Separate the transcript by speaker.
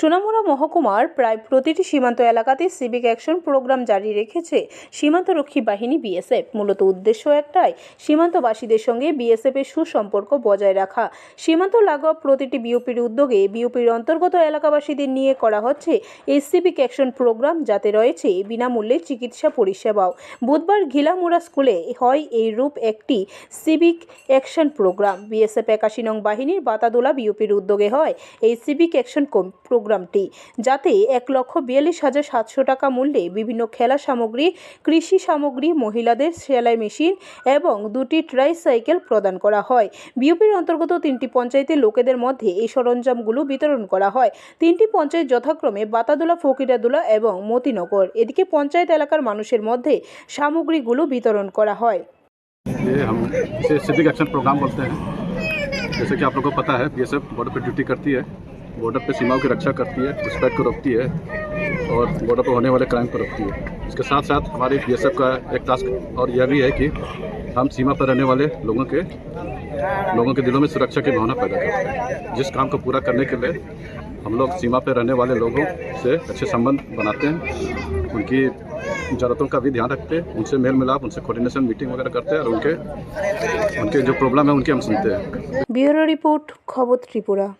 Speaker 1: সোনামুড়া মহকুমার প্রায় প্রতিটি সীমান্ত এলাকাতে সিভিক অ্যাকশন প্রোগ্রাম জারি রেখেছে সীমান্তরক্ষী বাহিনী বিএসএফ মূলত উদ্দেশ্য একটাই, সীমান্তবাসীদের সঙ্গে বিএসএফ এর সুসম্পর্ক বজায় রাখা। সীমান্ত লাগোয়া প্রতিটি বিওপির উদ্যোগে বিওপির অন্তর্গত এলাকাবাসীদের নিয়ে করা হচ্ছে এই সিভিক অ্যাকশন প্রোগ্রাম যাতে রয়েছে বিনামূল্যে চিকিৎসা পরিষেবাও। বুধবার ঘিলামুড়া স্কুলে হয় এই রূপ একটি সিভিক অ্যাকশন প্রোগ্রাম বিএসএফ একাশি নং বাহিনীর বাতাদোলা বিওপির উদ্যোগে হয় এই সিভিক অ্যাকশন কম- প্রোগ্রামটি যাতে এক লক্ষ বিয়াল্লিশ হাজার সাতশো টাকা মূল্যে বিভিন্ন খেলা সামগ্রী কৃষি সামগ্রী মহিলাদের সেলাই মেশিন এবং দুটি ট্রাইসাইকেল প্রদান করা হয় বিওপির অন্তর্গত তিনটি পঞ্চায়েতের লোকেদের মধ্যে এই সরঞ্জামগুলো বিতরণ করা হয় তিনটি পঞ্চায়েত যথাক্রমে বাতাদোলা ফকিরাদোলা এবং মতিনগর এদিকে পঞ্চায়েত এলাকার মানুষের মধ্যে সামগ্রীগুলো বিতরণ করা হয়
Speaker 2: ये हम इसे सिविक एक्शन प्रोग्राम बोलते हैं जैसे कि आप लोगों को पता है बीएसएफ बॉर्डर पे ड्यूटी करती है बॉर्डर पे सीमाओं की रक्षा करती है रिस्पेक्ट को रोकती है और बॉर्डर पर होने वाले क्राइम को रोकती है। इसके साथ साथ हमारे बी का एक टास्क और यह भी है कि हम सीमा पर रहने वाले लोगों के लोगों के दिलों में सुरक्षा की भावना पैदा करते हैं। जिस काम को पूरा करने के लिए हम लोग सीमा पर रहने वाले लोगों से अच्छे संबंध बनाते हैं। उनकी ज़रूरतों का भी ध्यान रखते हैं, उनसे मेल मिलाप उनसे कोऑर्डिनेशन मीटिंग वगैरह करते हैं और उनके उनके जो प्रॉब्लम है उनकी हम सुनते हैं।
Speaker 1: ब्यूरो रिपोर्ट, खबर त्रिपुरा।